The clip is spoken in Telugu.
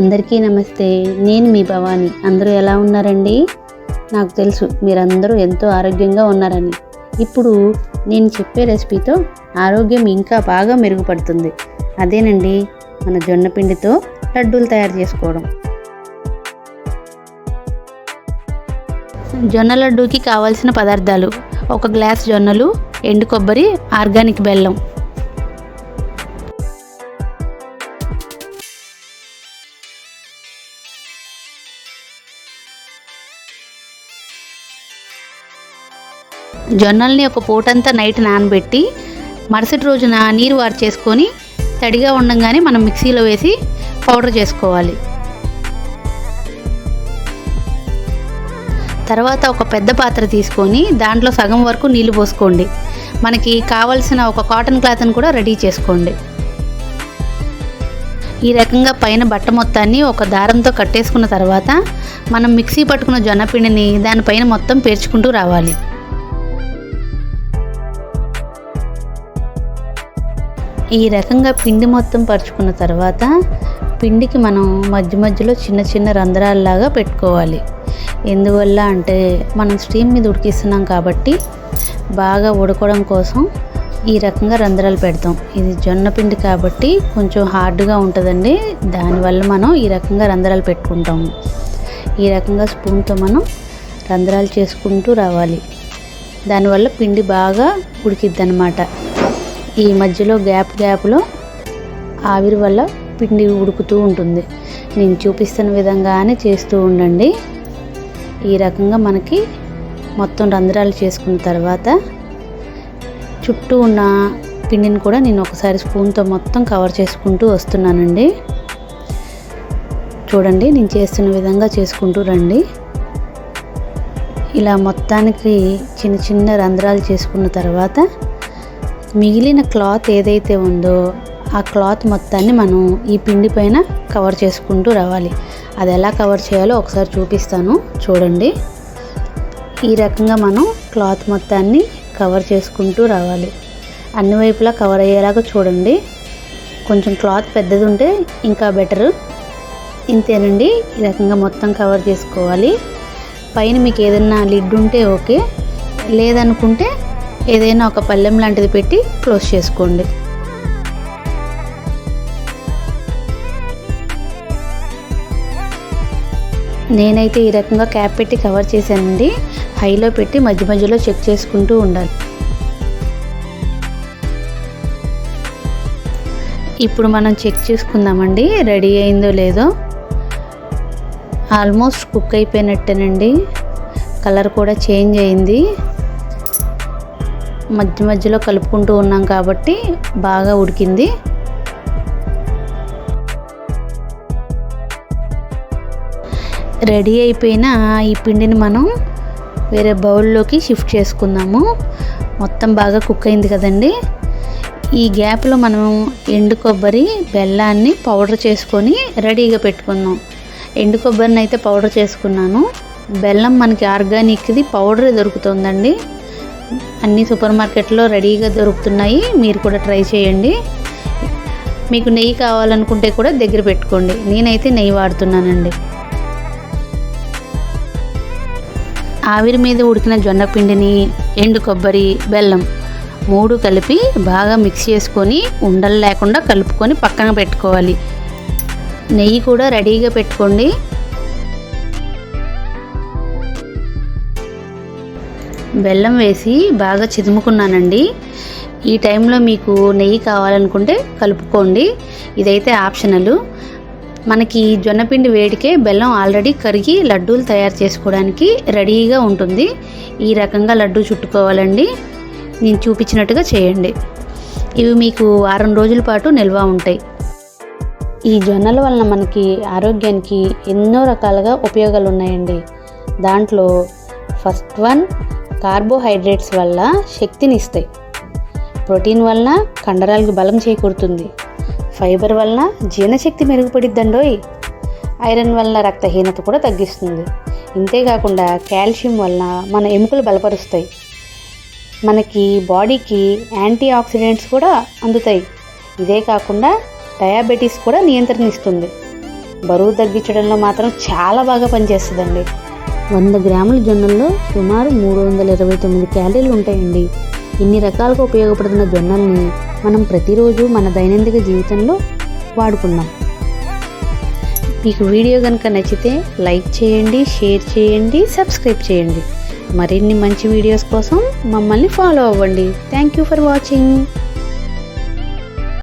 అందరికీ నమస్తే. నేను మీ భవాని. అందరూ ఎలా ఉన్నారండి? నాకు తెలుసు మీరందరూ ఎంతో ఆరోగ్యంగా ఉన్నారని. ఇప్పుడు నేను చెప్పే రెసిపీతో ఆరోగ్యం ఇంకా బాగా మెరుగుపడుతుంది. అదేనండి మన జొన్న పిండితో లడ్డూలు తయారు చేసుకోవడం. జొన్న లడ్డూకి కావాల్సిన పదార్థాలు ఒక గ్లాస్ జొన్నలు ఎండు కొబ్బరి ఆర్గానిక్ బెల్లం. జొన్నల్ని ఒక పూటంతా నైట్ నానబెట్టి మరుసటి రోజున నీరు వారు చేసుకొని తడిగా ఉండగానే మనం మిక్సీలో వేసి పౌడర్ చేసుకోవాలి. తర్వాత ఒక పెద్ద పాత్ర తీసుకొని దాంట్లో సగం వరకు నీళ్ళు పోసుకోండి. మనకి కావలసిన ఒక కాటన్ క్లాత్ని కూడా రెడీ చేసుకోండి. ఈ రకంగా పైన బట్ట మొత్తాన్ని ఒక దారంతో కట్టేసుకున్న తర్వాత మనం మిక్సీ పట్టుకున్న జొన్న పిండిని దానిపైన మొత్తం పేర్చుకుంటూ రావాలి. ఈ రకంగా పిండి మొత్తం పరుచుకున్న తర్వాత పిండికి మనం మధ్య మధ్యలో చిన్న చిన్న రంధ్రాలలాగా పెట్టుకోవాలి. ఎందువల్ల అంటే మనం స్టీమ్ మీద ఉడికిస్తున్నాం కాబట్టి బాగా ఉడకడం కోసం ఈ రకంగా రంధ్రాలు పెడతాం. ఇది జొన్న పిండి కాబట్టి కొంచెం హార్డ్గా ఉంటుందండి. దానివల్ల మనం ఈ రకంగా రంధ్రాలు పెట్టుకుంటాము. ఈ రకంగా స్పూన్తో మనం రంధ్రాలు చేసుకుంటూ రావాలి. దానివల్ల పిండి బాగా ఉడికిద్ది అనమాట ఈ మధ్యలో గ్యాప్ గ్యాప్లో ఆవిరి వల్ల పిండి ఉడుకుతూ ఉంటుంది. నేను చూపిస్తున్న విధంగానే చేస్తూ ఉండండి. ఈ రకంగా మనకి మొత్తం రంధ్రాలు చేసుకున్న తర్వాత చుట్టూ ఉన్న పిండిని కూడా నేను ఒకసారి స్పూన్తో మొత్తం కవర్ చేసుకుంటూ వస్తున్నానండి. చూడండి నేను చేస్తున్న విధంగా చేసుకుంటూ రండి. ఇలా మొత్తానికి చిన్న చిన్న రంధ్రాలు చేసుకున్న తర్వాత మిగిలిన క్లాత్ ఏదైతే ఉందో ఆ క్లాత్ మొత్తాన్ని మనం ఈ పిండి పైన కవర్ చేసుకుంటూ రావాలి. అది ఎలా కవర్ చేయాలో ఒకసారి చూపిస్తాను. చూడండి. ఈ రకంగా మనం క్లాత్ మొత్తాన్ని కవర్ చేసుకుంటూ రావాలి. అన్ని వైపులా కవర్ అయ్యేలాగా చూడండి. కొంచెం క్లాత్ పెద్దది ఉంటే ఇంకా బెటరు. ఇంతేనండి. ఈ రకంగా మొత్తం కవర్ చేసుకోవాలి. పైన మీకు ఏదైనా లిడ్ ఉంటే ఓకే. లేదనుకుంటే ఏదైనా ఒక పళ్ళెం లాంటిది పెట్టి క్లోజ్ చేసుకోండి. నేనైతే ఈ రకంగా క్యాప్ పెట్టి కవర్ చేశానండి. హైలో పెట్టి మధ్య మధ్యలో చెక్ చేసుకుంటూ ఉండాలి. ఇప్పుడు మనం చెక్ చేసుకుందామండి. రెడీ అయిందో లేదో. ఆల్మోస్ట్ కుక్ అయిపోయినట్టేనండి. కలర్ కూడా చేంజ్ అయింది. మధ్య మధ్యలో కలుపుకుంటూ ఉన్నాం కాబట్టి బాగా ఉడికింది. రెడీ అయిపోయిన ఈ పిండిని మనం వేరే బౌల్లోకి షిఫ్ట్ చేసుకుందాము. మొత్తం బాగా కుక్ అయింది కదండి. ఈ గ్యాప్లో మనం ఎండు కొబ్బరి బెల్లాన్ని పౌడర్ చేసుకొని రెడీగా పెట్టుకుందాం. ఎండు కొబ్బరిని అయితే పౌడర్ చేసుకున్నాను. బెల్లం మనకి ఆర్గానిక్ది పౌడర్ దొరుకుతుందండి. అన్ని సూపర్ మార్కెట్లో రెడీగా దొరుకుతున్నాయి. మీరు కూడా ట్రై చేయండి. మీకు నెయ్యి కావాలనుకుంటే కూడా దగ్గర పెట్టుకోండి. నేనైతే నెయ్యి వాడుతున్నానండి. ఆవిరి మీద ఉడికిన జొన్న పిండిని ఎండు కొబ్బరి బెల్లం మూడు కలిపి బాగా మిక్స్ చేసుకొని ఉండలు లేకుండా కలుపుకొని పక్కన పెట్టుకోవాలి. నెయ్యి కూడా రెడీగా పెట్టుకోండి. బెల్లం వేసి బాగా చిదుముకున్నానండి. ఈ టైంలో మీకు నెయ్యి కావాలనుకుంటే కలుపుకోండి. ఇదైతే ఆప్షనల్. మనకి జొన్నపిండి వేడికే బెల్లం ఆల్రెడీ కరిగి లడ్డూలు తయారు చేసుకోవడానికి రెడీగా ఉంటుంది. ఈ రకంగా లడ్డూ చుట్టుకోవాలండి. నేను చూపించినట్టుగా చేయండి. ఇవి మీకు వారం రోజుల పాటు నిల్వ ఉంటాయి. ఈ జొన్నల వలన మనకి ఆరోగ్యానికి ఎన్నో రకాలుగా ఉపయోగాలు ఉన్నాయండి దాంట్లో ఫస్ట్ వన్ కార్బోహైడ్రేట్స్ వల్ల శక్తిని ఇస్తాయి ప్రోటీన్ వలన కండరాలకు బలం చేకూరుతుంది. ఫైబర్ వలన జీర్ణశక్తి మెరుగుపడిద్దండోయ్. ఐరన్ వలన రక్తహీనత కూడా తగ్గిస్తుంది. ఇంతేకాకుండా కాల్షియం వలన మన ఎముకలు బలపరుస్తాయి. మనకి బాడీకి యాంటీ ఆక్సిడెంట్స్ కూడా అందుతాయి. ఇదే కాకుండా డయాబెటీస్ కూడా నియంత్రణ ఇస్తుంది బరువు తగ్గించడంలో మాత్రం చాలా బాగా పనిచేస్తుందండి. వంద గ్రాముల జొన్నల్లో సుమారు మూడు వందల ఇరవై తొమ్మిది క్యాలరీలు ఉంటాయండి. ఇన్ని రకాలుగా ఉపయోగపడుతున్న జొన్నల్ని మనం ప్రతిరోజు మన దైనందిక జీవితంలో వాడుకున్నాం మీకు వీడియో కనుక నచ్చితే లైక్ చేయండి షేర్ చేయండి సబ్స్క్రైబ్ చేయండి. మరిన్ని మంచి వీడియోస్ కోసం మమ్మల్ని ఫాలో అవ్వండి. Thank you for watching.